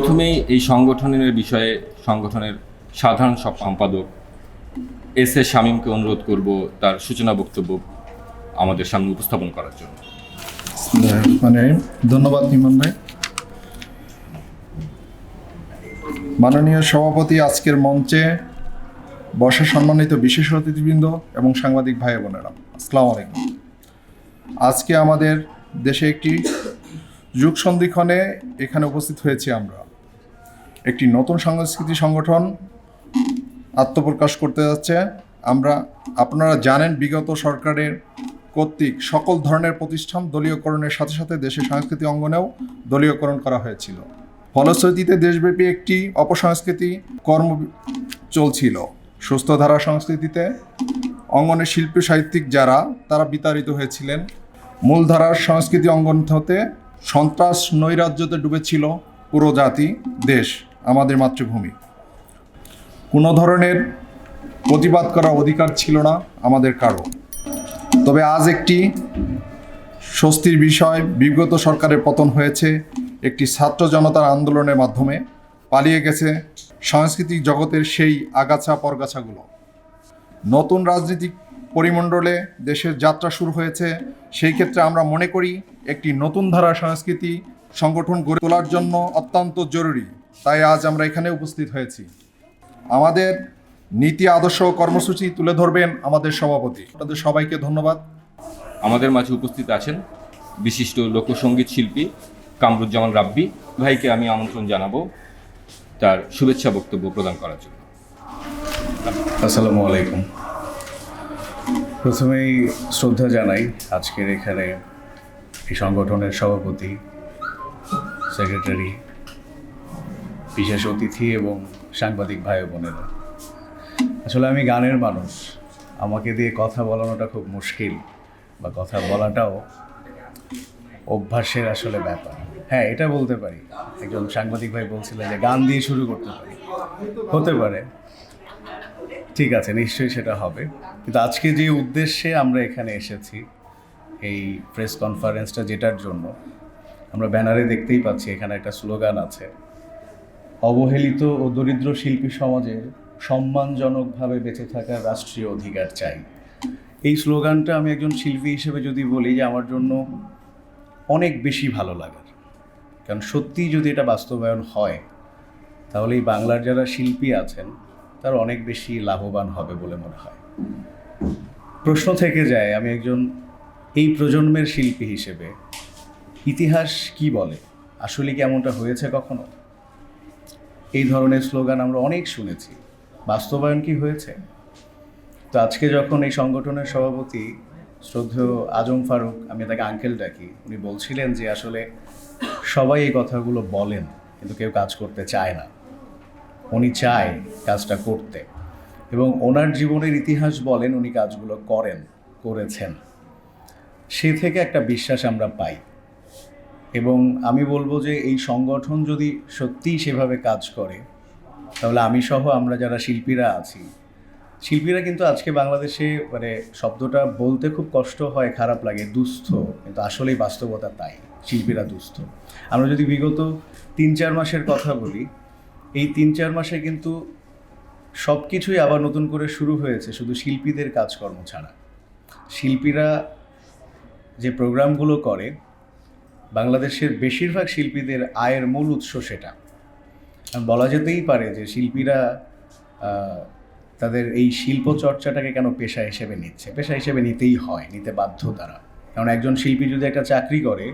প্রথমেই এই সংগঠনের বিষয়ে সংগঠনের সাধারণ সব সম্পাদক এস এ শামীমকে অনুরোধ করব তার সূচনা বক্তব্য আমাদের সামনে উপস্থাপন করার জন্য। মানে ধন্যবাদ নিমন ভাই। মাননীয় সভাপতি আজকের মঞ্চে বর্ষা সম্মানিত বিশেষ অতিথিবৃন্দ এবং সাংবাদিক ভাই বোনেরা, আসসালামু আলাইকুম। আজকে আমাদের দেশে একটি যুগ সন্ধিক্ষণে এখানে উপস্থিত হয়েছি আমরা। একটি নতুন সংস্কৃতি সংগঠন আত্মপ্রকাশ করতে যাচ্ছে। আমরা, আপনারা জানেন, বিগত সরকারের কর্তৃক সকল ধরনের প্রতিষ্ঠান দলীয়করণের সাথে সাথে দেশের সাংস্কৃতিক অঙ্গনেও দলীয়করণ করা হয়েছিল। ফলশ্রুতিতে দেশব্যাপী একটি অপসংস্কৃতি কর্ম চলছিল। সুস্থ ধারা সংস্কৃতিতে অঙ্গনের শিল্পী, সাহিত্যিক যারা, তারা বিতাড়িত হয়েছিলেন। মূলধারার সংস্কৃতি অঙ্গন হতে সন্ত্রাস নৈরাজ্যতে ডুবেছিল পুরো জাতি, দেশ। আমাদের মাতৃভূমি। কোনো ধরনের প্রতিবাদ করার অধিকার ছিল না আমাদের কারও। তবে আজ একটি স্বস্তির বিষয়, বিগত সরকারের পতন হয়েছে, একটি ছাত্র জনতার আন্দোলনের মাধ্যমে পালিয়ে গেছে সাংস্কৃতিক জগতের সেই আগাছা পরগাছাগুলো। নতুন রাজনৈতিক পরিমণ্ডলে দেশের যাত্রা শুরু হয়েছে, সেই ক্ষেত্রে আমরা মনে করি একটি নতুন ধারা সংস্কৃতি সংগঠন গড়ে তোলার জন্য অত্যন্ত জরুরি। তাই আজ আমরা এখানে উপস্থিত হয়েছি। আমাদের নীতি আদর্শ কর্মসূচি তুলে ধরবেন আমাদের সভাপতি। আপনাদের সবাইকে ধন্যবাদ। আমাদের মাঝে উপস্থিত আছেন বিশিষ্ট লোকসঙ্গীত শিল্পী কামরুজ্জামান রাব্বি। ভাইকে আমি আমন্ত্রণ জানাব তার শুভেচ্ছা বক্তব্য প্রদান করার জন্য। আসসালামু আলাইকুম। প্রথমেই শ্রদ্ধা জানাই আজকের এখানে এই সংগঠনের সভাপতি সেক্রেটারি বিশেষ অতিথি এবং সাংবাদিক ভাই বোনেরা। আসলে আমি গানের মানুষ। আমাকে দিয়ে কথা বলানোটা খুব মুশকিল বা কথা বলাটাও অভ্যাসের আসলে ব্যাপার। হ্যাঁ এটা বলতে পারি। একজন সাংবাদিক ভাই বলছিলেন যে গান দিয়ে শুরু করতে পারি। হতে পারে। ঠিক আছে, নিশ্চয়ই সেটা হবে। কিন্তু আজকে যে উদ্দেশ্যে আমরা এখানে এসেছি, এই প্রেস কনফারেন্সটা যেটার জন্য, আমরা ব্যানারে দেখতেই পাচ্ছি, এখানে একটা স্লোগান আছে। অবহেলিত ও দরিদ্র শিল্পী সমাজের সম্মানজনকভাবে বেঁচে থাকার রাষ্ট্রীয় অধিকার চাই। এই স্লোগানটা আমি একজন শিল্পী হিসেবে যদি বলি যে আমার জন্য অনেক বেশি ভালো লাগার। কারণ সত্যিই যদি এটা বাস্তবায়ন হয়, তাহলে এই বাংলার যারা শিল্পী আছেন, তারা অনেক বেশি লাভবান হবে বলে মনে হয়। প্রশ্ন থেকে যায়, আমি একজন এই প্রজন্মের শিল্পী হিসেবে ইতিহাস কি বলে? আসলে কি এমনটা হয়েছে কখনো? এই ধরনের স্লোগান আমরা অনেক শুনেছি। বাস্তবায়ন কি হয়েছে? তো আজকে যখন এই সংগঠনের সভাপতি শ্রদ্ধেয় আজম ফারুক, আমি তাকে আঙ্কেল ডাকি, উনি বলছিলেন যে আসলে সবাই এই কথাগুলো বলেন, কিন্তু কেউ কাজ করতে চায় না। উনি চায় কাজটা করতে। এবং ওনার জীবনের ইতিহাস বলেন উনি কাজগুলো করেন, করেছেন। সে থেকে একটা বিশ্বাস আমরা পাই। এবং আমি বলব যে এই সংগঠন যদি সত্যিই সেভাবে কাজ করে, তাহলে আমি সহ আমরা যারা শিল্পীরা আছি, শিল্পীরা কিন্তু আজকে বাংলাদেশে মানে শব্দটা বলতে খুব কষ্ট হয়, খারাপ লাগে, দুস্থ। কিন্তু আসলেই বাস্তবতা তাই, শিল্পীরা দুস্থ। আমরা যদি বিগত তিন চার মাসের কথা বলি, এই তিন চার মাসে কিন্তু সব কিছুই আবার নতুন করে শুরু হয়েছে, শুধু শিল্পীদের কাজকর্ম ছাড়া। শিল্পীরা যে প্রোগ্রামগুলো করে বাংলাদেশের বেশিরভাগ শিল্পীদের আয়ের মূল উৎস সেটা। বলা যেতেই পারে যে শিল্পীরা তাদের এই শিল্প চর্চাটাকে কেন পেশা হিসেবে নিচ্ছে? পেশা হিসেবে নিতেই হয়, নিতে বাধ্য তারা। কারণ একজন শিল্পী যদি একটা চাকরি করে,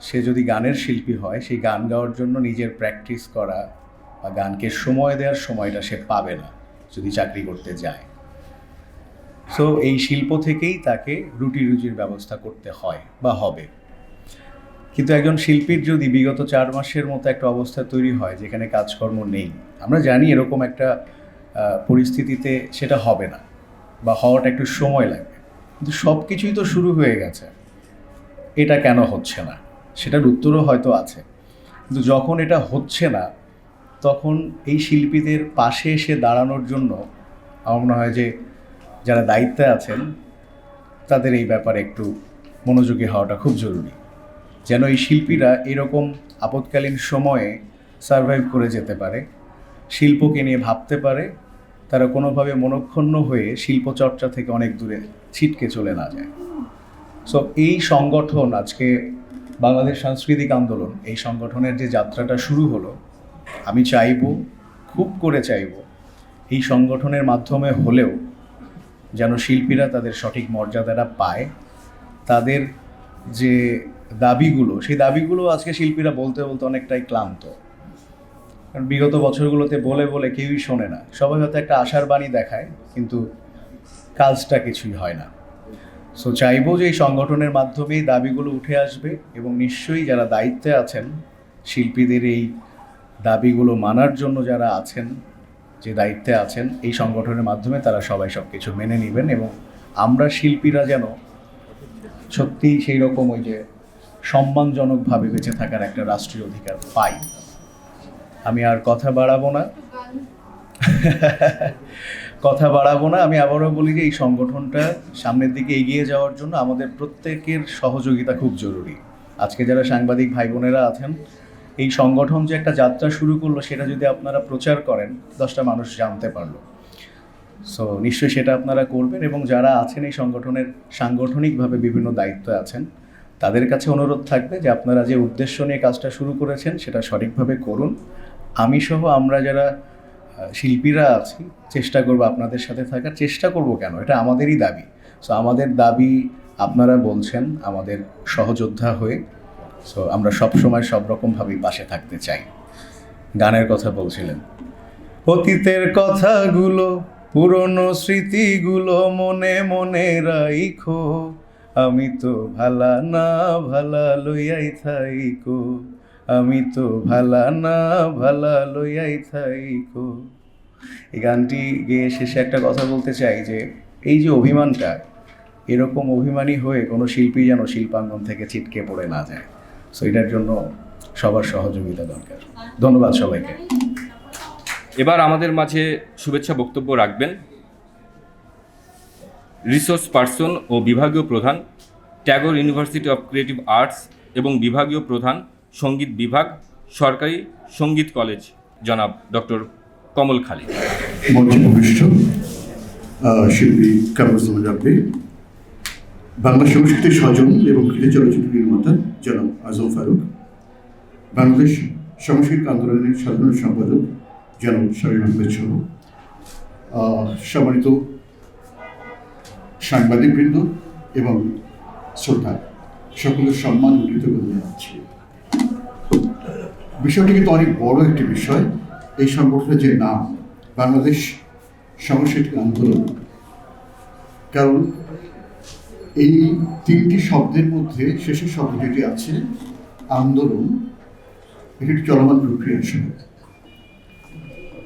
সে যদি গানের শিল্পী হয়, সেই গান গাওয়ার জন্য নিজের প্র্যাকটিস করা বা গানকে সময় দেওয়ার সময়টা সে পাবে না, যদি চাকরি করতে যায়। সো এই শিল্প থেকেই তাকে রুটি রুজির ব্যবস্থা করতে হয় বা হবে। কিন্তু একজন শিল্পীর যদি বিগত চার মাসের মতো একটা অবস্থা তৈরি হয়, যেখানে কাজকর্ম নেই, আমরা জানি এরকম একটা পরিস্থিতিতে সেটা হবে না বা হওয়াটা একটু সময় লাগবে। কিন্তু সব কিছুই তো শুরু হয়ে গেছে। এটা কেন হচ্ছে না? সেটার উত্তরও হয়তো আছে। কিন্তু যখন এটা হচ্ছে না, তখন এই শিল্পীদের পাশে এসে দাঁড়ানোর জন্য আমার মনে হয় যে, যারা দায়িত্বে আছেন, তাদের এই ব্যাপারে একটু মনোযোগী হওয়াটা খুব জরুরি। যেন এই শিল্পীরা এরকম আপৎকালীন সময়ে সার্ভাইভ করে যেতে পারে, শিল্পকে নিয়ে ভাবতে পারে, তারা কোনোভাবে মনক্ষুণ্ণ হয়ে শিল্পচর্চা থেকে অনেক দূরে ছিটকে চলে না যায়। সো এই সংগঠন আজকে বাংলাদেশ সাংস্কৃতিক আন্দোলন, এই সংগঠনের যে যাত্রাটা শুরু হলো, আমি চাইব, খুব করে চাইব, এই সংগঠনের মাধ্যমে হলেও যেন শিল্পীরা তাদের সঠিক মর্যাদাটা পায়, তাদের যে দাবিগুলো, সেই দাবিগুলো আজকে শিল্পীরা বলতে বলতে অনেকটাই ক্লান্ত। কারণ বিগত বছরগুলোতে বলে বলে কেউই শোনে না। সবাই হয়তো একটা আশার বাণী দেখায়, কিন্তু কাজটা কিছুই হয় না। সো চাইব যে এই সংগঠনের মাধ্যমেই দাবিগুলো উঠে আসবে এবং নিশ্চয়ই যারা দায়িত্বে আছেন, শিল্পীদের এই দাবিগুলো মানার জন্য যারা আছেন, যে দায়িত্বে আছেন, এই সংগঠনের মাধ্যমে তারা সবাই সব কিছু মেনে নেবেন এবং আমরা শিল্পীরা যেন সত্যি সেই রকম ওই যে সম্মানজনকভাবে বেঁচে থাকার একটা রাষ্ট্রীয় অধিকার পাই। আমি আর কথা বাড়াবো না। কথা বাড়াবো না। আমি আবারও বলি যে এই সংগঠনটা সামনের দিকে এগিয়ে যাওয়ার জন্য আমাদের প্রত্যেকের সহযোগিতা খুব জরুরি। আজকে যারা সাংবাদিক ভাই বোনেরা আছেন, এই সংগঠন যে একটা যাত্রা শুরু করল, সেটা যদি আপনারা প্রচার করেন, দশটা মানুষ জানতে পারল। সো নিশ্চয়ই সেটা আপনারা করবেন এবং যারা আছেন এই সংগঠনের সাংগঠনিকভাবে বিভিন্ন দায়িত্ব আছেন, তাদের কাছে অনুরোধ থাকবে যে আপনারা যে উদ্দেশ্য নিয়ে কাজটা শুরু করেছেন সেটা সঠিকভাবে করুন। আমি সহ আমরা যারা শিল্পীরা আছি, চেষ্টা করব আপনাদের সাথে থাকার। চেষ্টা করব কেন? এটা আমাদেরই দাবি। সো আমাদের দাবি আপনারা বলছেন আমাদের সহযোদ্ধা হয়ে। সো আমরা সবসময় সব রকমভাবেই পাশে থাকতে চাই। গানের কথা বলছিলেন। অতীতের কথাগুলো পুরনো স্মৃতিগুলো মনে মনে রাইখো। আমি তো ভালা না ভালা লইয়াই থাইকো। আমি তো ভালা না ভালা লইয়াই থাইকো। এই গানটি গেয়ে শেষে একটা কথা বলতে চাই যে, এই যে অভিমানটা, এরকম অভিমানী হয়ে কোনো শিল্পী যেন শিল্পাঙ্গন থেকে ছিটকে পড়ে না যায়। সো এটার জন্য সবার সহযোগিতা দরকার। ধন্যবাদ সবাইকে। এবার আমাদের মাঝে শুভেচ্ছা বক্তব্য রাখবেন রিসোর্স পার্সন ও বিভাগীয় প্রধান, Tagore university of creative arts এবং বিভাগীয় প্রধান, সংগীত বিভাগ, সরকারি সংগীত কলেজ, জনাব ডক্টর কমল খালি। শিল্পী কামরুজ্জামান বাংলা সংস্কৃতির স্বজন এবং কৃতি চলচ্চিত্র নির্মাতা জনাব আজম ফারুক, বাংলাদেশ সাংস্কৃতিক আন্দোলনের সাধারণ সম্পাদক জনাব শামীম সহ আহ, সম্মানিত সাংবাদিকবৃন্দ এবং শ্রোতা সকলের সম্মান ও কৃতজ্ঞতা জানাচ্ছি। বিষয়টি কিন্তু অনেক বড় একটি বিষয়। এই সংগঠনের যে নাম বাংলাদেশ সাংস্কৃতিক আন্দোলন। কারণ এই তিনটি শব্দের মধ্যে শেষের শব্দ যেটি আছে আন্দোলন। এটি চলমান প্রক্রিয়া আসলে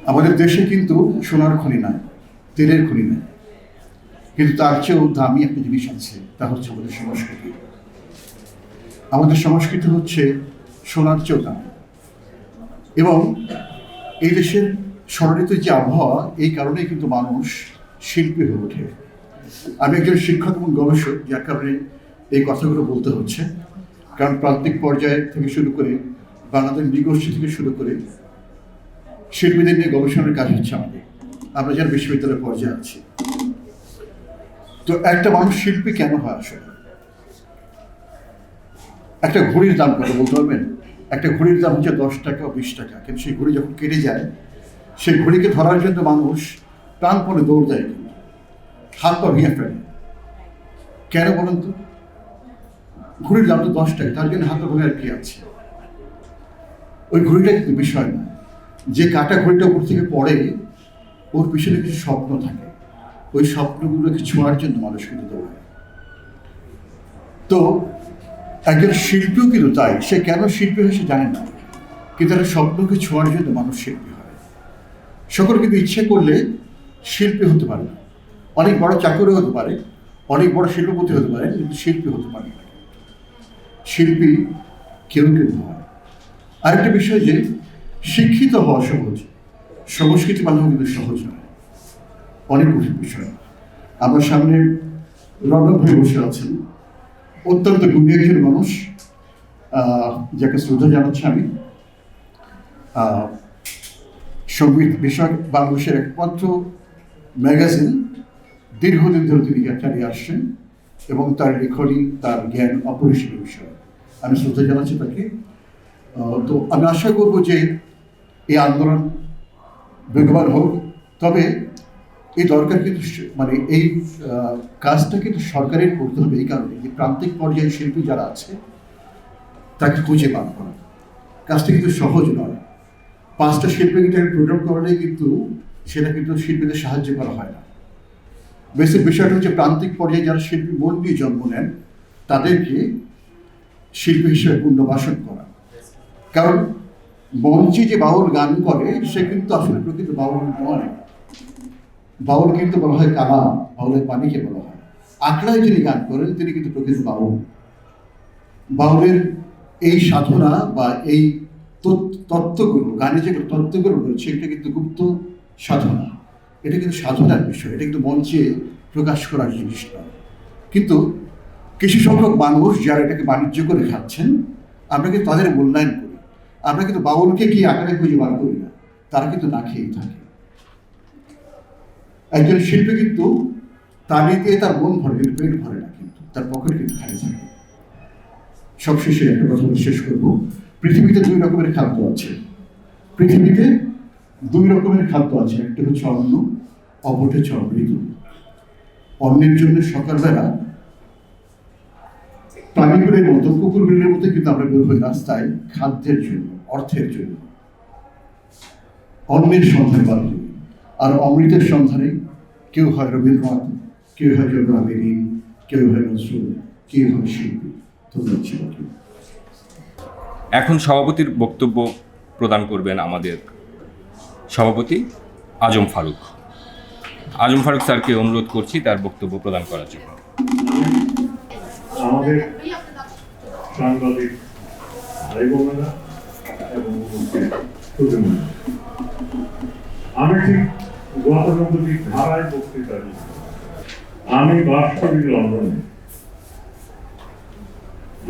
আমাদের দেশে কিন্তু সোনার খনি নাই, তেলের খনি নাই। কিন্তু তার চেয়েও দামি একটা জিনিস আছে, তা হচ্ছে আমাদের সংস্কৃতি। আমাদের সংস্কৃতি হচ্ছে সোনার চেয়েও দামি। এবং এই দেশের স্মরণিত যে আবহাওয়া, এই কারণেই কিন্তু মানুষ শিল্পী হয়ে ওঠে। আমি একজন শিক্ষক এবং গবেষক, যার কারণে এই কথাগুলো বলতে হচ্ছে। কারণ প্রান্তিক পর্যায়ে থেকে শুরু করে বাংলাদেশ নৃগোষ্ঠী থেকে শুরু করে শিল্পীদের নিয়ে গবেষণার কাজ হচ্ছে আমাদের। আমরা যারা বিশ্ববিদ্যালয় পর্যায়ে আছি। তো একটা মানুষ শিল্পী কেন হয় আসলে? একটা ঘড়ির দাম কত বলতে পারবেন? একটা ঘড়ির দাম হচ্ছে দশ টাকা বিশ টাকা। কিন্তু সেই ঘড়ি যখন কেটে যায়, সেই ঘড়িকে ধরার জন্য মানুষ প্রাণপণে দৌড় দেয় কিন্তু। হাত পা ভেঙে ফেলে। কেন বলুন তো? ঘড়ির দাম তো দশ টাকা, তার জন্য হাত পা ভাঙার কি আছে? ওই ঘড়িটা কিন্তু বিষয় না। যে কাটা ঘড়িটা উপর থেকে পড়ে, ওর পিছনে কিছু স্বপ্ন থাকে। ওই স্বপ্নগুলোকে ছোঁয়ার জন্য মানুষ কিন্তু দৌড়ায়। তো, একজন শিল্পীও কিন্তু তাই। সে কেন শিল্পী হয় সে জানে না। কিন্তু একটা স্বপ্নকে ছোঁয়ার জন্য মানুষ শিল্পী হয়। সকল কিন্তু ইচ্ছে করলে শিল্পী হতে পারে না। অনেক বড় চাকরি হতে পারে, অনেক বড় শিল্পপতি হতে পারে, কিন্তু শিল্পী হতে পারে না। শিল্পী কেউ কেউ হয় আরেকটা বিষয় যে শিক্ষিত হওয়া সহজ। সংস্কৃতি বানানো কিন্তু সহজ নয়। অনেক কঠিন বিষয়। আমার সামনে রণব ভাই বসে আছেন। অত্যন্ত গুণী একজন মানুষ যাকে শ্রদ্ধা জানাচ্ছি আমি। সংগীত বিষয়ক বাংলাদেশের একমাত্র ম্যাগাজিন। দীর্ঘদিন ধরে তিনি চালিয়ে আসছেন এবং তার লেখনী তার জ্ঞান অপরিসীম বিষয়। আমি শ্রদ্ধা জানাচ্ছি তাকে। তো আমি আশা করব যে এই আন্দোলন বেগবান হোক। তবে এই দরকার কিন্তু মানে এই কাজটা কিন্তু সরকারের করতে হবে এই কারণে যে প্রান্তিক পর্যায়ে শিল্পী যারা আছে, তাকে খুঁজে পান করা। কাজটা কিন্তু সহজ নয়। পাঁচটা শিল্পী গিটারের প্রোগ্রাম করলেই কিন্তু সেটা কিন্তু শিল্পীদের সাহায্য করা হয় না। বেসিক বিষয়টা হচ্ছে প্রান্তিক পর্যায়ে যারা শিল্পী মন দিয়ে জন্ম নেন, তাদেরকে শিল্পী হিসেবে পুনর্বাসন করা। কারণ মঞ্চে যে বাউল গান করে, সে কিন্তু আসলে প্রকৃত বাউল নয়। বাউল কিন্তু বলা হয় কালা বাউলের পানিকে বলা হয়। আকড়ায় যিনি গান করেন, তিনি কিন্তু প্রকৃত বাউল। বাউলের এই সাধনা বা এই তত- তত্ত্বগুলো গানে যে তত্ত্বগুলো রয়েছে এটা কিন্তু গুপ্ত সাধনা। এটা কিন্তু সাধনার বিষয়, এটা কিন্তু মঞ্চে প্রকাশ করার জিনিস নয়। কিন্তু কিছু সংখ্যক মানুষ যারা এটাকে বাণিজ্য করে খাচ্ছেন, আমরা কিন্তু তাদের মূল্যায়ন করি। আমরা কিন্তু বাউলকে কি আকারে খুঁজে বার করি না। তারা কিন্তু না খেয়েই থাকে। একজন শিল্পী কিন্তু তালি দিয়ে তার মন ভরে কিন্তু পেট ভরে না কিন্তু, তার পকেট কিন্তু খালি থাকে। সবশেষে একটা কথা শেষ করব। পৃথিবীতে দুই রকমের খাদ্য আছে। পৃথিবীতে দুই রকমের খাদ্য আছে। একটা হচ্ছে অন্ন, অপরটা হচ্ছে অমৃত। অন্নের জন্য সকালবেলা প্রাণীগুলির মতো কুকুরগুলির মতো কিন্তু আমরা বের হই রাস্তায় খাদ্যের জন্য। অর্থের জন্য অন্নের সন্ধানে বার হই আর অমৃতের সন্ধানে কেউ হয় রবীন্দ্রনাথ কেউ হয় জন্মাবেদিন কেউ হয় নজরুল কেউ হয় শিল্পী। ধন্যবাদ। এখন সভাপতির বক্তব্য প্রদান করবেন আমাদের সভাপতি আজম ফারুক। আজম ফারুক স্যারকে অনুরোধ করছি তার বক্তব্য প্রদান করার জন্য। আমাদের সাংবাদিক ভাই বোনেরা এবং আমি ঠিক গতানুগতিক ধারায় বক্তৃতা আমি বাস করি লন্ডনে।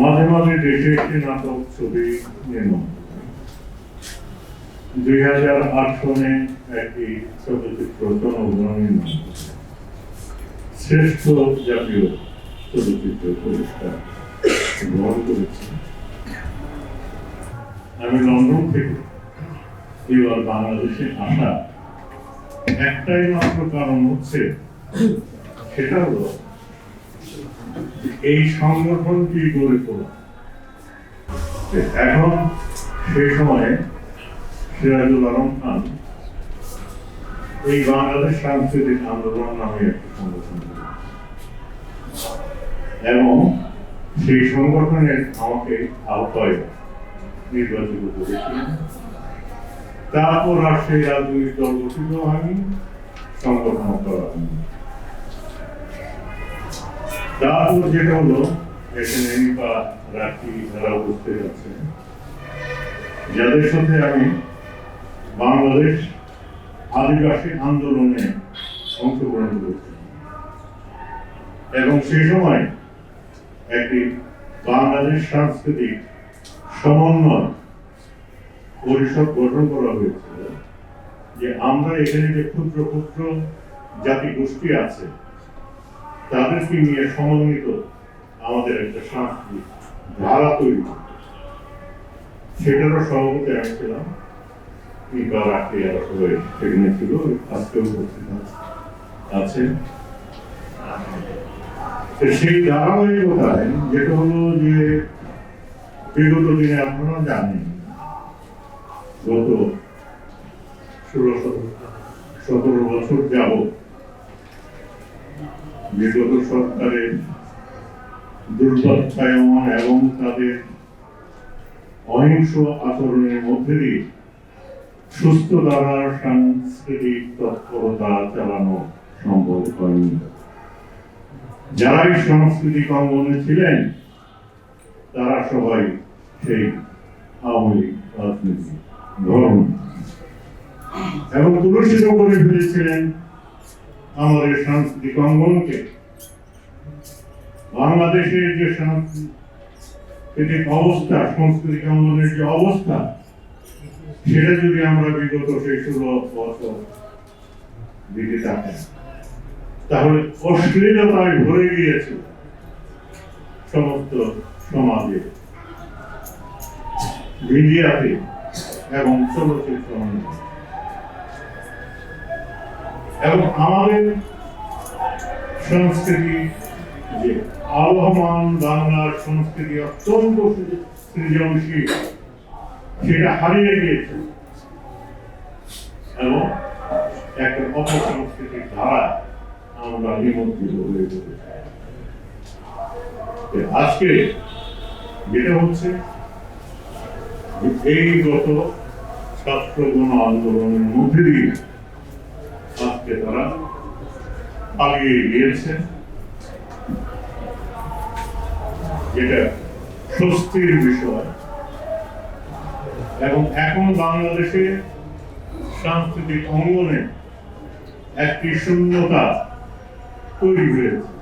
মাঝে মাঝে দেশে একটি নাটক ছবি নির্মাণ দুই হাজার আট সনে একটি চলচ্চিত্র জনগণ শ্রেষ্ঠ জাতীয় চলচ্চিত্র পুরস্কার গ্রহণ করেছি। আমি লন্ডন থেকে। এবার বাংলাদেশে আসা। একটাই মাত্র কারণ হচ্ছে, সেটা হলো এই সংগঠনটি গড়ে তোলা। এখন সেই সময়ে সিরাজুল আলম খান এই বাংলাদেশ সাংস্কৃতিক আন্দোলন নামে একটি সংগঠন এবং সেই সংগঠনের আমাকে আহ্বায় নির্বাচিত করেছিলেন। তারপর রাজশাহী রাজনৈতিক দল গঠিত হয়নি, সংগঠন করা হয়নি। তারপর যেটা হলো, এখানে নিপা রাখি যারা যাদের সাথে আমি বাংলাদেশ আদিবাসী আন্দোলনে অংশগ্রহণ করেছি। এবং সেই সময় একটি বাংলাদেশ সাংস্কৃতিক সমন্বয়। পরিষদ গঠন করা হয়েছিল যে আমরা এখানে যে ক্ষুদ্র ক্ষুদ্র জাতি গোষ্ঠী আছে, তাদেরকে নিয়ে সমন্বিত আমাদের একটা সাংস্কৃতিক ধারা তৈরি। সেটারও সভাপতি আমি সেখানে ছিল, আজকেও উপস্থিত সেই ধারাবাহিকতায় যেটা হলো যে বিগত দিনে আপনারা জানেন গত ষোলো সতেরো- বছর যাব বিগত সরকারের দুর্বত্তায়ন এবং তাদের অহিংস আচরণের মধ্যে দিয়ে সুস্থ ধারার সাংস্কৃতিক তৎপরতা চালানো সম্ভব হয়নি। যারাই সাংস্কৃতিক অঙ্গনে ছিলেন, তারা সবাই সেই আওয়ামী লীগ, রাজনীতি এবং তুলসিত করে ফেলেছিলেন আমাদের সাংস্কৃতিক অঙ্গনকে বাংলাদেশের যে সাংস্কৃতিক অবস্থা, সাংস্কৃতিক অঙ্গনের যে অবস্থা, সেটা যদি আমরা বিগত সেই ষোলো বছর দিকে থাকেন তাহলে অশ্লীলতায় ভরে গিয়েছে সমস্ত সমাজে। মিডিয়াতে এবং চলচ্চিত্র এবং আমাদের সংস্কৃতি যে আবহমান বাংলার সংস্কৃতি অত্যন্ত সৃজনশীল, সেটা হারিয়ে গিয়েছে। এবং একটা অপসংস্কৃতির ধারা আমরা নিমন্ত্রিত হয়ে আজকে যেটা হচ্ছে এই গত ছাত্র গণ আন্দোলনের মধ্যে দিয়ে আজকে তারা পালিয়ে গিয়েছে যেটা স্বস্তির বিষয়। এবং এখন বাংলাদেশে সাংস্কৃতিক অঙ্গনে একটি শূন্যতা তৈরি হয়েছে।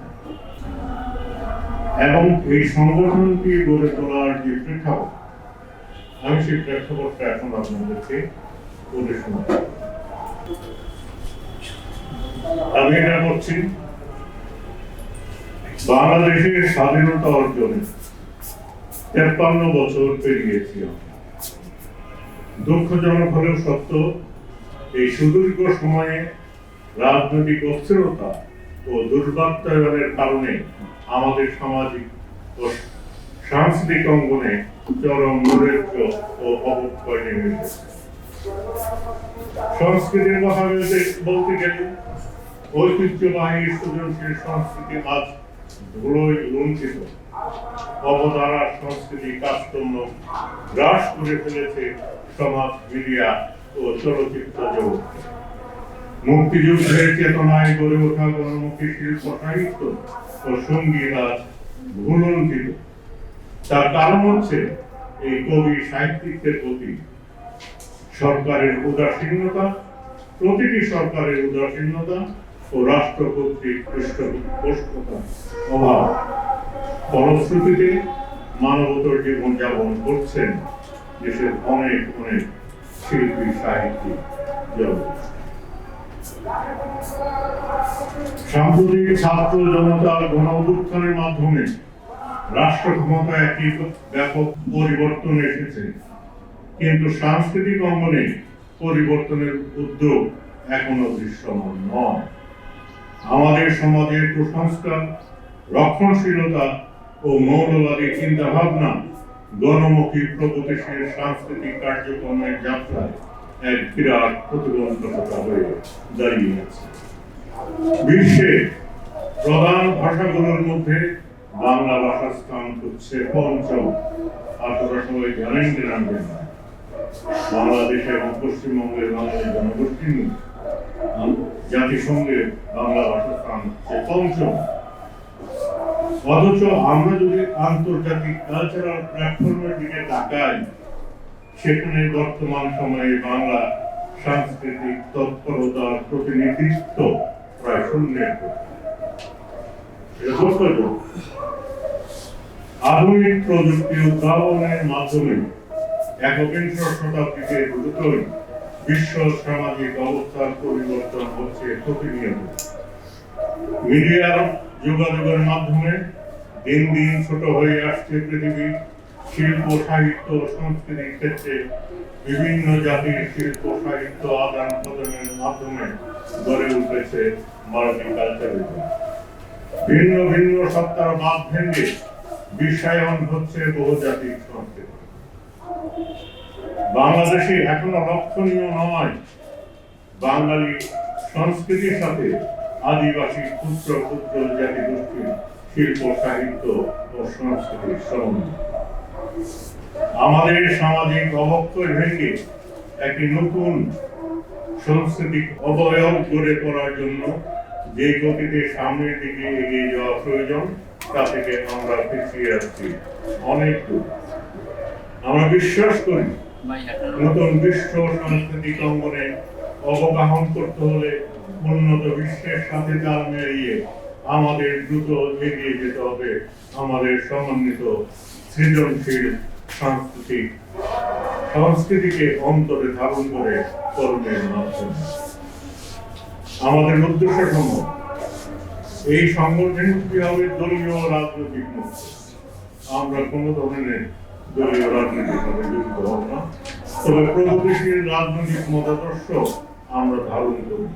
এবং এই সংগঠনটি গড়ে তোলার যে প্রেক্ষাপট আমি সেই প্রেক্ষাপটটা এখন আপনাদেরকে বলে শোনাব আমি এটা করছি বাংলাদেশের স্বাধীনতা অর্জনে। তেপ্পান্ন বছর পেরিয়েছি দুঃখজনক হলেও সত্য, এই সুদীর্ঘ সময়ে রাজনৈতিক অস্থিরতা ও দুর্বাত্যায়নের কারণে আমাদের সামাজিক ও সাংস্কৃতিক অঙ্গনে চরম ও অবক্ষয় সংস্কৃতির কথা বলতে বলতে গেলে, ঐতিহ্যবাহী সৃজনশীল সংস্কৃতি আজ ধুলোয় সংস্কৃতি করে ফেলেছে সমাজ, মিডিয়া ও চলচ্চিত্র জগৎ। মুক্তিযুদ্ধের চেতনায় গড়ে ওঠা গণমুখী শিল্প সাহিত্য ও সংগীত আজ ভুলঞ্চিত তার কারণ হচ্ছে এই কবি সাহিত্যিকদের প্রতি সরকারের উদাসীনতা, প্রতিটি সরকারের উদাসীনতা ও রাষ্ট্র কর্তৃক অভাব। ফলশ্রুতিতে মানবতর জীবন যাপন করছেন দেশের অনেক অনেক শিল্পী, সাহিত্যিক, জগৎ। সাম্প্রতিক ছাত্র জনতার গণ মাধ্যমে রাষ্ট্র ক্ষমতায় একটি ব্যাপক পরিবর্তন এসেছে। কিন্তু সাংস্কৃতিক অঙ্গনে পরিবর্তনের উদ্যোগ এখনও দৃশ্যমান নয়। আমাদের সমাজের কুসংস্কার, রক্ষণশীলতা ও মৌলবাদী চিন্তাভাবনা গণমুখী প্রগতিশীল সাংস্কৃতিক কার্যক্রমের যাত্রায় এক বিরাট প্রতিবন্ধকতা হয়ে দাঁড়িয়ে আছে বিশ্বের প্রধান ভাষাগুলোর মধ্যে বাংলা ভাষার স্থান হচ্ছে পঞ্চম আপনারা সবাই জানেন কি জানবেন বাংলাদেশ এবং পশ্চিমবঙ্গের বাঙালি জনগোষ্ঠী জাতিসংঘে বাংলা ভাষার স্থান হচ্ছে পঞ্চম অথচ আমরা যদি আন্তর্জাতিক কালচারাল প্ল্যাটফর্মের দিকে তাকাই, সেখানে বর্তমান সময়ে বাংলা সাংস্কৃতিক তৎপরতার প্রতিনিধিত্ব প্রায় শূন্যের। এটা। আধুনিক প্রযুক্তি উদ্ভাবনের মাধ্যমে একবিংশ শতাব্দীতে দ্রুতই বিশ্ব সামাজিক অবস্থার পরিবর্তন হচ্ছে প্রতিনিয়ত। মিডিয়ার যোগাযোগের মাধ্যমে দিন দিন ছোট হয়ে আসছে পৃথিবী, শিল্প, সাহিত্য সংস্কৃতির ক্ষেত্রে বিভিন্ন জাতির শিল্প, সাহিত্য, আদান প্রদানের মাধ্যমে গড়ে উঠেছে মাল্টি কালচারিজম ভিন্ন ভিন্ন সত্তার বাদ ভেঙে বিশ্বায়ন হচ্ছে বহুজাতিক সংস্কৃতি বাংলাদেশে এখনও লক্ষণীয় নয়, বাঙালি সংস্কৃতির সাথে আদিবাসী, ক্ষুদ্র ক্ষুদ্র জাতিগোষ্ঠীর শিল্প, সাহিত্য ও সংস্কৃতির সমন্বয় আমাদের সামাজিক অবক্ষয় ভেঙে একটি নতুন সাংস্কৃতিক অবয়ব গড়ে তোলার জন্য যে গতিতে সামনের দিকে এগিয়ে যাওয়া প্রয়োজন তা থেকে আমরা পিছিয়ে আসছি অনেক আমরা বিশ্বাস করি নতুন বিশ্ব সাংস্কৃতিক অঙ্গনে অবগাহন করতে হলে উন্নত বিশ্বের সাথে তাল মিলিয়ে আমাদের দ্রুত এগিয়ে যেতে হবে আমাদের সমন্বিত সৃজনশীল সাংস্কৃতিক সংস্কৃতিকে অন্তরে ধারণ করে কর্মের মাধ্যমে। আমাদের উদ্দেশ্য সমূহ এই সংগঠনটি হবে দলীয় রাজনৈতিক মুক্ত আমরা কোনো ধরনের দলীয় রাজনীতির সাথে যুক্ত হব না। তবে প্রগতিশীল রাজনৈতিক মতাদর্শ আমরা ধারণ করি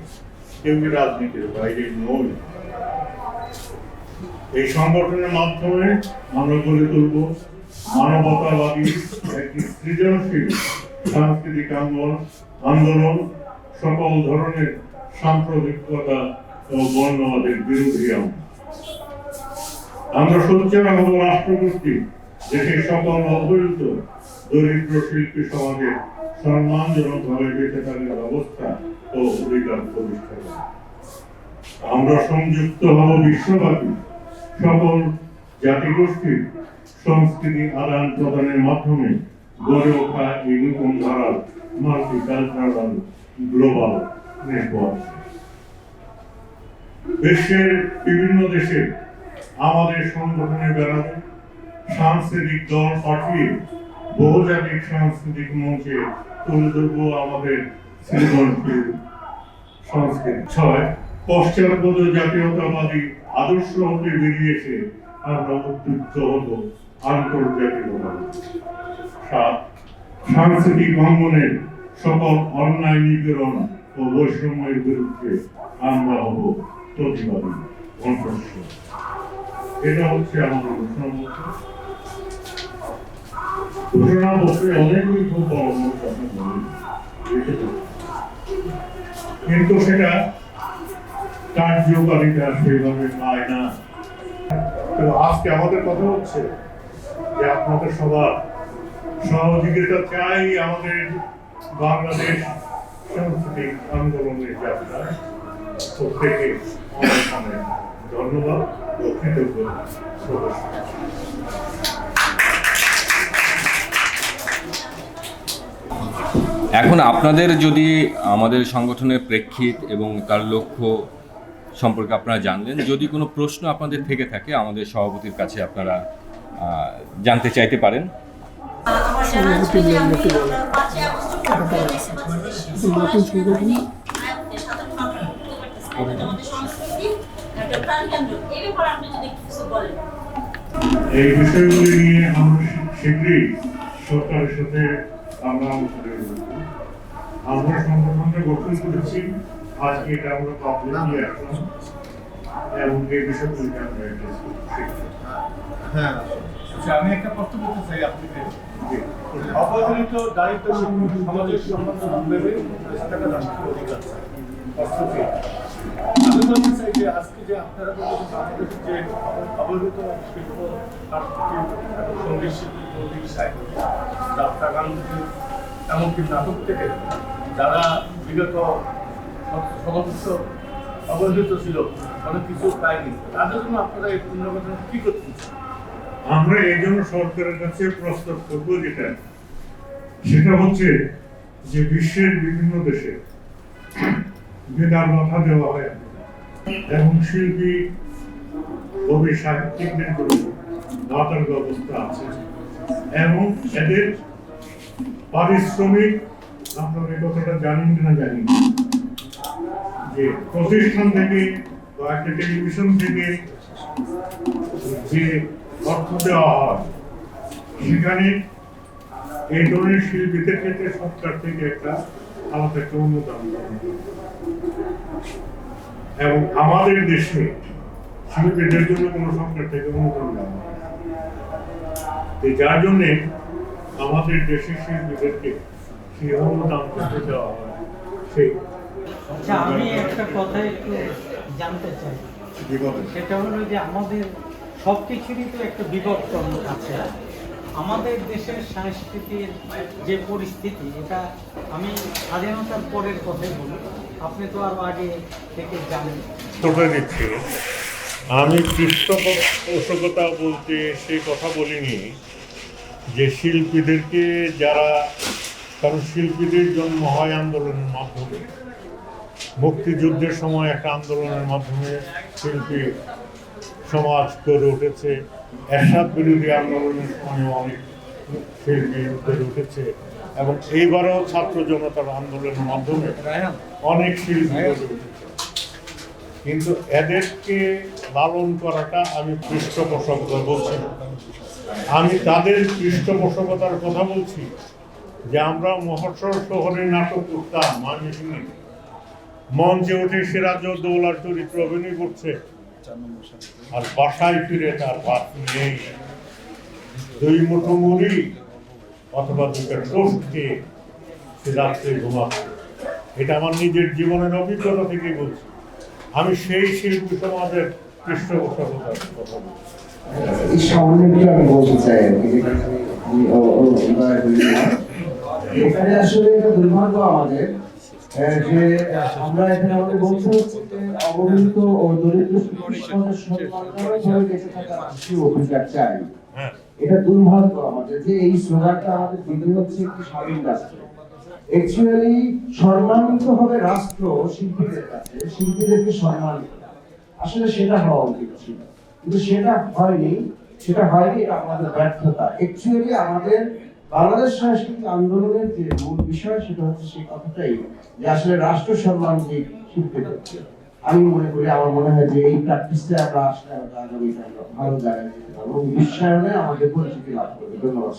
কেউ রাজনীতির বাইরে নই এই সংগঠনের মাধ্যমে আমরা গড়ে তুলব মানবতাবাদী একটি সৃজনশীল সাংস্কৃতিক আন্দোলন আন্দোলন, সকল ধরনের সাম্প্রদায়িকতা বর্ণবাদের বিরোধী আমরা হব দেশের সকল অবহেলিত দরিদ্র শিল্পী সমাজের বেঁচে থাকার ও অধিকার প্রতিষ্ঠা। আমরা সংযুক্ত হব বিশ্বব্যাপী। সকল জাতিগোষ্ঠীর সংস্কৃতি আদান প্রদানের মাধ্যমে গড়ে ওঠা এই নতুন ধারার মাল্টিকালচারাল গ্লোবাল নেটওয়ার্ক বিশ্বের বিভিন্ন দেশে আমাদের সংগঠনের বেড়াতে সাংস্কৃতিক দল পাঠিয়ে বহুজাতিক সাংস্কৃতিক মঞ্চে তুলে ধরবো আমাদের সংস্কৃতি ছয় পশ্চাৎপদ জাতীয়তাবাদী আদর্শ হতে আমরা হব আন্তর্জাতিকভাবে। সাত, সাংস্কৃতিক অঙ্গনের সকল অন্যায় নিপীড়ন ও বৈষম্যের বিরুদ্ধে আমরা হব। প্রতিবাদী এটা হচ্ছে আমাদের ঘোষণাপত্র অনেকগুলি খুব কিন্তু সেটা কার্যকারিতা সেভাবে পায় না। আজকে আমাদের কথা হচ্ছে যে আপনাদের সবার সহযোগিতা চাই আমাদের বাংলাদেশ সাংস্কৃতিক আন্দোলনের যাত্রা প্রত্যেকে ধন্যবাদ ও কৃতজ্ঞ এখন আপনাদের যদি আমাদের সংগঠনের প্রেক্ষিত এবং তার লক্ষ্য সম্পর্কে আপনারা জানলেন যদি কোনো প্রশ্ন আপনাদের থেকে থাকে আমাদের সভাপতির কাছে আপনারা জানতে চাইতে পারেন। আমার জানা আছে যে আমি আমরা পাঁচই আগস্ট করতে পেরেছি আমাদের সংগঠন আমাদের সংস্কৃতি একটা প্রাণকেন্দ্র। এই ব্যাপারে আপনি যদি কিছু বলেন। এই বিষয়গুলি নিয়ে আমরা শীঘ্রই সরকারের সাথে আমরা আলোচনা আমরা সংগঠনটা গঠন করেছি। আজকে এটা আমরা পাবলিকলি আসলাম। এবং এই বিষয়গুলিকে আমরা শীঘ্রই। আচ্ছা আমি একটা প্রশ্ন করতে চাই আপনাকে। অবহেলিত দায়িত্ব সমাজের রাষ্ট্রীয় অধিকার। অর্থকে এমনকি নাটক থেকে যারা বিগত ছিল অনেক কিছু পায়নি তাদের জন্য আপনারা এই পুনর্গঠন কি করতে চান? আমরা এই জন্য সরকারের কাছে প্রস্তাব করব যেটা সেটা হচ্ছে যে বিশ্বের বিভিন্ন দেশে বেতার মাথা দেওয়া হয় এবং শিল্পী, কবি সাহিত্যিকদের জন্য ভাতার ব্যবস্থা আছে। এবং এদের পারিশ্রমিক, আপনারা এই কথাটা জানেন কিনা জানি যে প্রতিষ্ঠান থেকে বা একটা টেলিভিশন থেকে যে অর্থ দেওয়া হয়, সেখানে এই ধরনের শিল্পীদের ক্ষেত্রে সরকার থেকে একটা আলাদা একটা অনুদান। এবং আমাদের দেশে শিল্পীদের জন্য কোনো সরকার থেকে অনুদান দেওয়া যার জন্যে আমাদের শিল্পীদেরকে সেই অনুদান করতে দেওয়া হয় সেই আচ্ছা আমি একটা কথা একটু জানতে চাই। সেটা হলো যে আমাদের সব কিছুরই তো একটা বিবর্তন আছে। আমাদের দেশের সংস্কৃতির যে পরিস্থিতি এটা আমি স্বাধীনতার পরের কথাই বলি। আপনি তো আরও আগে থেকে জানেন। দিচ্ছি আমি পৃষ্ঠপোষকতা বলতে সেই কথা বলিনি যে শিল্পীদেরকে যারা কারণ শিল্পীদের জন্ম হয় আন্দোলনের মাধ্যমে। মুক্তিযুদ্ধের সময় একটা আন্দোলনের মাধ্যমে শিল্পী সমাজ গড়ে উঠেছে। এরশাদ বিরোধী আন্দোলনের সময় অনেক শিল্পী উপরে উঠেছে। এবং এইবারও ছাত্র জনতার আন্দোলনের মাধ্যমে অনেক শিল্পী কিন্তু এদেরকে লালন করাটা আমি পৃষ্ঠপোষকতা বলছি আমি তাদের পৃষ্ঠপোষকতার কথা বলছি যে আমরা মহাশয় শহরে নাটক করতাম ময়মনসিংহে মঞ্চে উঠে সিরাজ দৌলার চরিত্র অভিনয় করছে। আর বাসায় ফিরে তার ভাত নেই। দুই মুঠো মুড়ি অথবা দুটো টোস্ট খেয়ে সে রাত্রে ঘুমাচ্ছে এটা আমার নিজের জীবনের অভিজ্ঞতা থেকে বলছি। আমি সেই শিল্পী সমাজের পৃষ্ঠপোষকতার কথা বলছি। এই সামনে আমি বলতে চাই আর কি। এখানে আসলে একটা দুর্ভাগ্য আমাদের যে আমরা এখানে আমাদের বলতে হচ্ছে যে অবহেলিত ও দরিদ্র সমাজের সম্মানজনক ভাবে বেঁচে থাকার চাই। হ্যাঁ। এটা দুর্ভাগ্য আমাদের যে এই স্লোগানটা আমাদের দিতে হচ্ছে একটি স্বাধীন রাষ্ট্র। অ্যাকচুয়ালি সম্মানিত হবে রাষ্ট্র শিল্পীদের কাছে, শিল্পীদেরকে সম্মান দেবে। আসলে সেটা হওয়া উচিত ছিল। কিন্তু সেটা হয়নি। সেটা হয়নি, এটা আমাদের ব্যর্থতা। অ্যাকচুয়ালি আমাদের বাংলাদেশ সাংস্কৃতিক আন্দোলনের যে মূল বিষয়, সেটা হচ্ছে সেই কথাটাই যে আসলে রাষ্ট্র সম্মান দিক শিল্পীদেরকে আমি মনে করি, আমার মনে হয় যে এই প্র্যাকটিসটা আমরা আসলে আমরা আগামীতে ভালো জায়গায় যেতে পারব। বিশ্বায়নে আমাদের পরিচিতি লাভ করবে। ধন্যবাদ